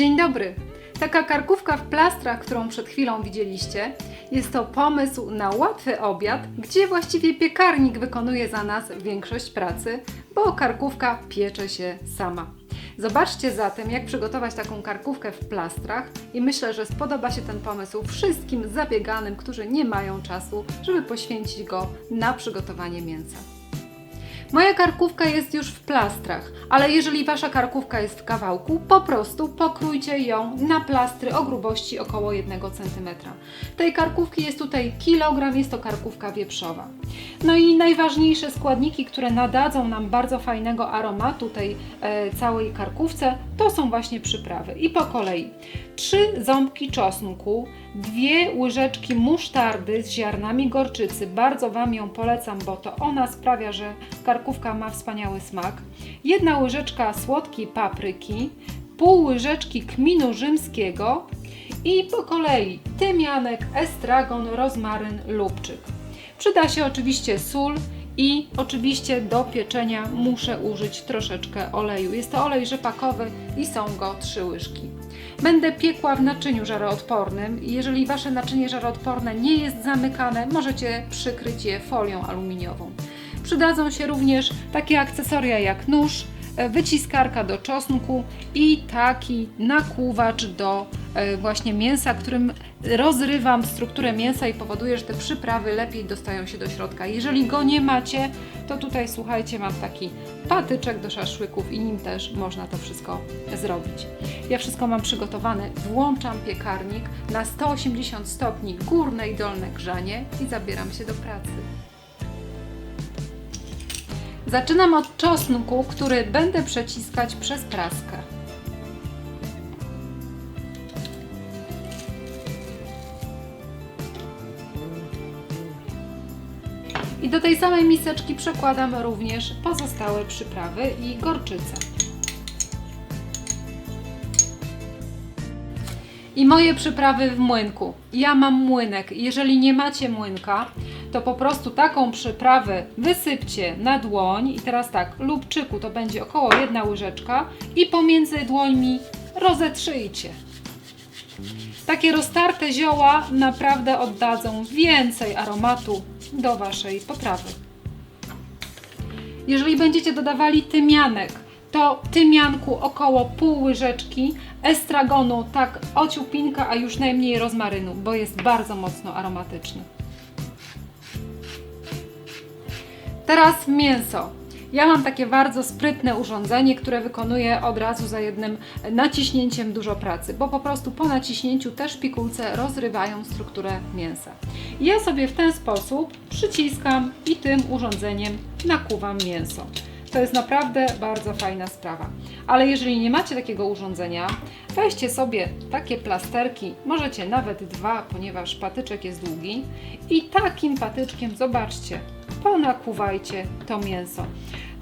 Dzień dobry! Taka karkówka w plastrach, którą przed chwilą widzieliście, jest to pomysł na łatwy obiad, gdzie właściwie piekarnik wykonuje za nas większość pracy, bo karkówka piecze się sama. Zobaczcie zatem, jak przygotować taką karkówkę w plastrach i myślę, że spodoba się ten pomysł wszystkim zabieganym, którzy nie mają czasu, żeby poświęcić go na przygotowanie mięsa. Moja karkówka jest już w plastrach, ale jeżeli wasza karkówka jest w kawałku, po prostu pokrójcie ją na plastry o grubości około 1 cm. Tej karkówki jest tutaj kilogram, jest to karkówka wieprzowa. No i najważniejsze składniki, które nadadzą nam bardzo fajnego aromatu tej e, całej karkówce, to są właśnie przyprawy. I po kolei. Trzy ząbki czosnku, dwie łyżeczki musztardy z ziarnami gorczycy. Bardzo Wam ją polecam, bo to ona sprawia, że karkówka ma wspaniały smak. Jedna łyżeczka słodkiej papryki, pół łyżeczki kminu rzymskiego i po kolei tymianek, estragon, rozmaryn, lubczyk. Przyda się oczywiście sól i oczywiście do pieczenia muszę użyć troszeczkę oleju. Jest to olej rzepakowy i są go trzy łyżki. Będę piekła w naczyniu żaroodpornym. Jeżeli Wasze naczynie żaroodporne nie jest zamykane, możecie przykryć je folią aluminiową. Przydadzą się również takie akcesoria jak nóż, e, wyciskarka do czosnku i taki nakłuwacz do e, właśnie mięsa, którym rozrywam strukturę mięsa i powoduje, że te przyprawy lepiej dostają się do środka. Jeżeli go nie macie, to tutaj słuchajcie, mam taki patyczek do szaszłyków i nim też można to wszystko zrobić. Ja wszystko mam przygotowane, włączam piekarnik na 180 stopni górne i dolne grzanie i zabieram się do pracy. Zaczynam od czosnku, który będę przeciskać przez praskę. Do tej samej miseczki przekładam również pozostałe przyprawy i gorczycę. I moje przyprawy w młynku. Ja mam młynek. Jeżeli nie macie młynka, to po prostu taką przyprawę wysypcie na dłoń i teraz tak, lubczyku to będzie około jedna łyżeczka i pomiędzy dłońmi rozetrzyjcie. Takie roztarte zioła naprawdę oddadzą więcej aromatu do Waszej potrawy. Jeżeli będziecie dodawali tymianek, to tymianku około pół łyżeczki, estragonu tak ociupinka, a już najmniej rozmarynu, bo jest bardzo mocno aromatyczny. Teraz mięso. Ja mam takie bardzo sprytne urządzenie, które wykonuje od razu za jednym naciśnięciem dużo pracy, bo po prostu po naciśnięciu te szpikulce rozrywają strukturę mięsa. Ja sobie w ten sposób przyciskam i tym urządzeniem nakuwam mięso. To jest naprawdę bardzo fajna sprawa. Ale jeżeli nie macie takiego urządzenia, weźcie sobie takie plasterki, możecie nawet dwa, ponieważ patyczek jest długi i takim patyczkiem, zobaczcie, ponakuwajcie to mięso.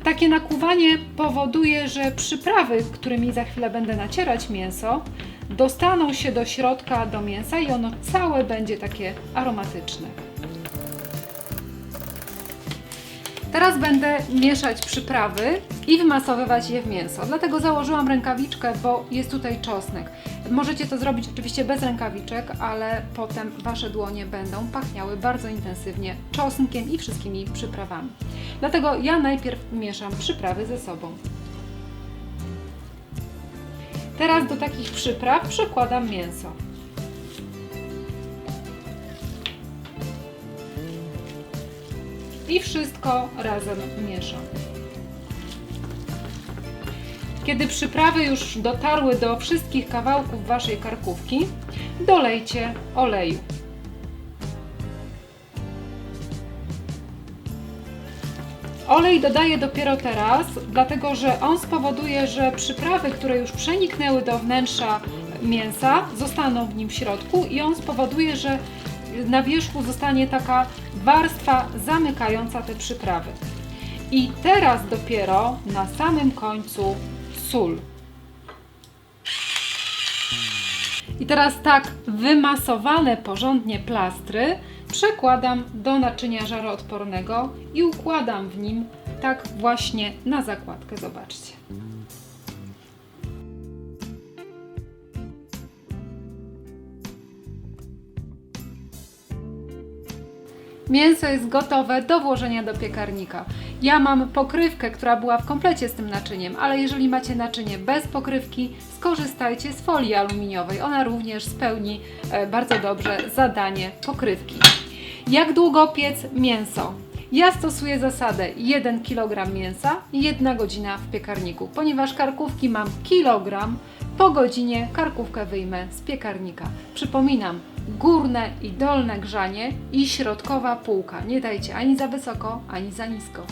Takie nakuwanie powoduje, że przyprawy, którymi za chwilę będę nacierać mięso, dostaną się do środka do mięsa i ono całe będzie takie aromatyczne. Teraz będę mieszać przyprawy i wymasowywać je w mięso. Dlatego założyłam rękawiczkę, bo jest tutaj czosnek. Możecie to zrobić oczywiście bez rękawiczek, ale potem Wasze dłonie będą pachniały bardzo intensywnie czosnkiem i wszystkimi przyprawami. Dlatego ja najpierw mieszam przyprawy ze sobą. Teraz do takich przypraw przekładam mięso. i wszystko razem mieszam. Kiedy przyprawy już dotarły do wszystkich kawałków Waszej karkówki, dolejcie oleju. Olej dodaję dopiero teraz, dlatego że on spowoduje, że przyprawy, które już przeniknęły do wnętrza mięsa, zostaną w nim w środku i on spowoduje, że na wierzchu zostanie taka warstwa zamykająca te przyprawy. I teraz dopiero na samym końcu sól. I teraz tak wymasowane porządnie plastry przekładam do naczynia żaroodpornego i układam w nim tak właśnie na zakładkę. Zobaczcie. Mięso jest gotowe do włożenia do piekarnika. Ja mam pokrywkę, która była w komplecie z tym naczyniem, ale jeżeli macie naczynie bez pokrywki, skorzystajcie z folii aluminiowej. Ona również spełni e, bardzo dobrze zadanie pokrywki. Jak długo piec mięso? Ja stosuję zasadę 1 kg mięsa i 1 godzina w piekarniku, ponieważ karkówki mam kilogram, po godzinie karkówkę wyjmę z piekarnika. Przypominam, górne i dolne grzanie i środkowa półka. Nie dajcie ani za wysoko, ani za nisko.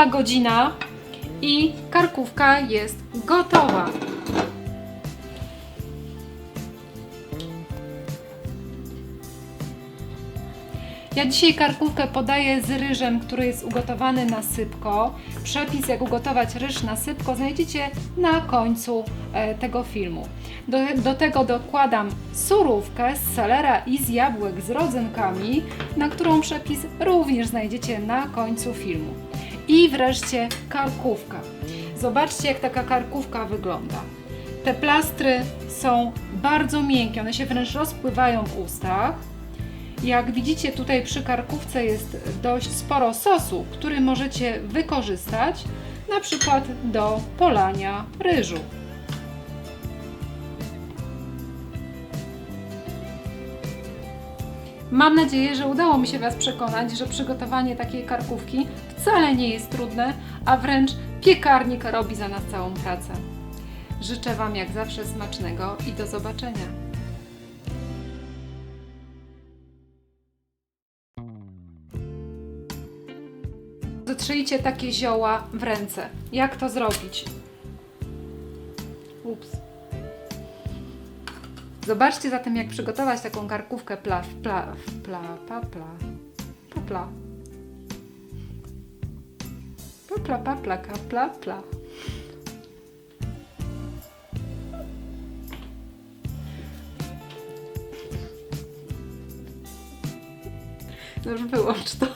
Minęła godzina i karkówka jest gotowa. Ja dzisiaj karkówkę podaję z ryżem, który jest ugotowany na sypko. Przepis, jak ugotować ryż na sypko, znajdziecie na końcu e, tego filmu. Do, do tego dokładam surówkę z selera i z jabłek z rodzynkami, na którą przepis również znajdziecie na końcu filmu. I wreszcie karkówka. Zobaczcie, jak taka karkówka wygląda. Te plastry są bardzo miękkie, one się wręcz rozpływają w ustach. Jak widzicie, tutaj przy karkówce jest dość sporo sosu, który możecie wykorzystać na przykład do polania ryżu. Mam nadzieję, że udało mi się Was przekonać, że przygotowanie takiej karkówki wcale nie jest trudne, a wręcz piekarnik robi za nas całą pracę. Życzę Wam jak zawsze smacznego i do zobaczenia. Dotrzyjcie takie zioła w ręce. Jak to zrobić? Ups. Zobaczcie zatem, jak przygotować taką karkówkę pla, pla, pla, pla, pla. Pa, pla, pa, pla, ka, pla, pla. No już wyłącz to.